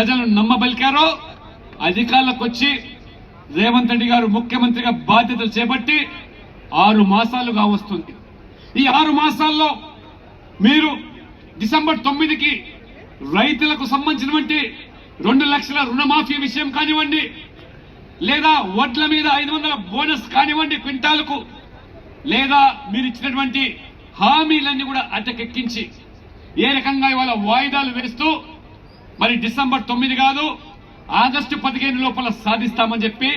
ప్రజలను నమ్మబలికారో అధికారులకు వచ్చి రేవంత్ రెడ్డి గారు ముఖ్యమంత్రిగా బాధ్యతలు చేపట్టి ఆరు మాసాలుగా వస్తుంది. ఈ ఆరు మాసాల్లో మీరు డిసెంబర్ తొమ్మిదికి రైతులకు సంబంధించినటువంటి రెండు లక్షల రుణమాఫీ విషయం కానివ్వండి లేదా వడ్ల మీద ఐదు వందల బోనస్ కానివ్వండి క్వింటాలకు లేదా మీరు ఇచ్చినటువంటి హామీలన్నీ కూడా అటకెక్కించి ఏ రకంగా ఇవాళ వాయిదాలు వేస్తూ మరి డిసెంబర్ తొమ్మిది కాదు ఆగస్టు పదిహేను లోపల సాధిస్తామని చెప్పి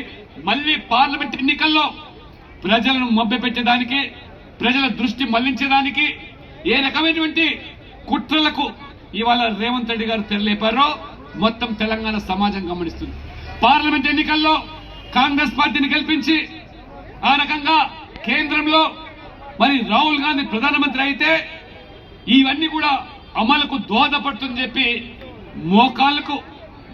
మళ్ళీ పార్లమెంట్ ఎన్నికల్లో ప్రజలను మభ్యపెట్టేదానికి ప్రజల దృష్టి మళ్ళించేదానికి ఏ రకమైనటువంటి కుట్రలకు ఇవాళ రేవంత్ రెడ్డి గారు తెరలేపారో మొత్తం తెలంగాణ సమాజం గమనిస్తుంది. పార్లమెంట్ ఎన్నికల్లో కాంగ్రెస్ పార్టీని గెలిపించి ఆ రకంగా కేంద్రంలో మరి రాహుల్ గాంధీ ప్రధానమంత్రి అయితే ఇవన్నీ కూడా అమలుకు దోహదపడుతుందని చెప్పి మోకాళ్ళకు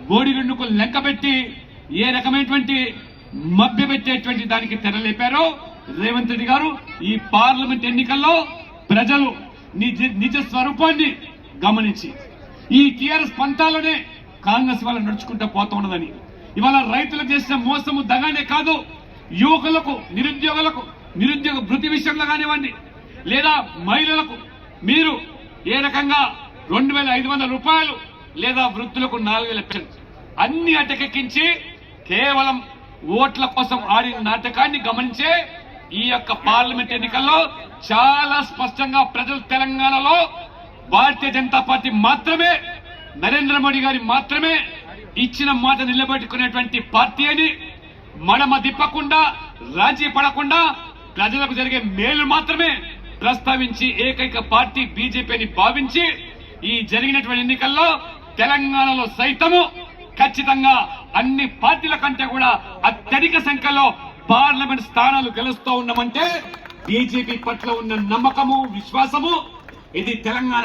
బోడిగుండుకు లెక్కబెట్టి ఏ రకమైనటువంటి మభ్యపెట్టేటువంటి దానికి తెరలేపారో రేవంత్ రెడ్డి గారు ఈ పార్లమెంట్ ఎన్నికల్లో ప్రజలు నిజ నిజ స్వరూపాన్ని గమనించి ఈ టీఆర్ఎస్ పంతాలోనే కాంగ్రెస్ వాళ్ళు నడుచుకుంటూ పోతూ ఉన్నదని. ఇవాళ రైతులకు చేసిన మోసము దగానే కాదు యువకులకు నిరుద్యోగులకు నిరుద్యోగ భృతి విషయంలో కానివ్వండి లేదా మహిళలకు మీరు ఏ రకంగా రెండు వేల ఐదు రూపాయలు లేదా వృద్ధులకు నాలుగు వేల పెన్షన్. అన్ని అటకెక్కించి కేవలం ఓట్ల కోసం ఆడిన నాటకాన్ని గమనించే ఈ యొక్క పార్లమెంట్ ఎన్నికల్లో చాలా స్పష్టంగా ప్రజలు తెలంగాణలో భారతీయ జనతా పార్టీ మాత్రమే నరేంద్ర మోడీ గారి మాత్రమే ఇచ్చిన మాట నిలబెట్టుకునేటువంటి పార్టీ అని మడమ తిప్పకుండా రాజీ పడకుండా ప్రజలకు జరిగే మేలు మాత్రమే ప్రస్తావించి ఏకైక పార్టీ బీజేపీని భావించి ఈ జరిగినటువంటి ఎన్నికల్లో తెలంగాణలో సైతము ఖచ్చితంగా అన్ని పార్టీల కంటే కూడా అత్యధిక సంఖ్యలో పార్లమెంట్ స్థానాలు గెలుస్తూ ఉన్నామంటే బీజేపీ పట్ల ఉన్న నమ్మకము విశ్వాసము ఇది తెలంగాణ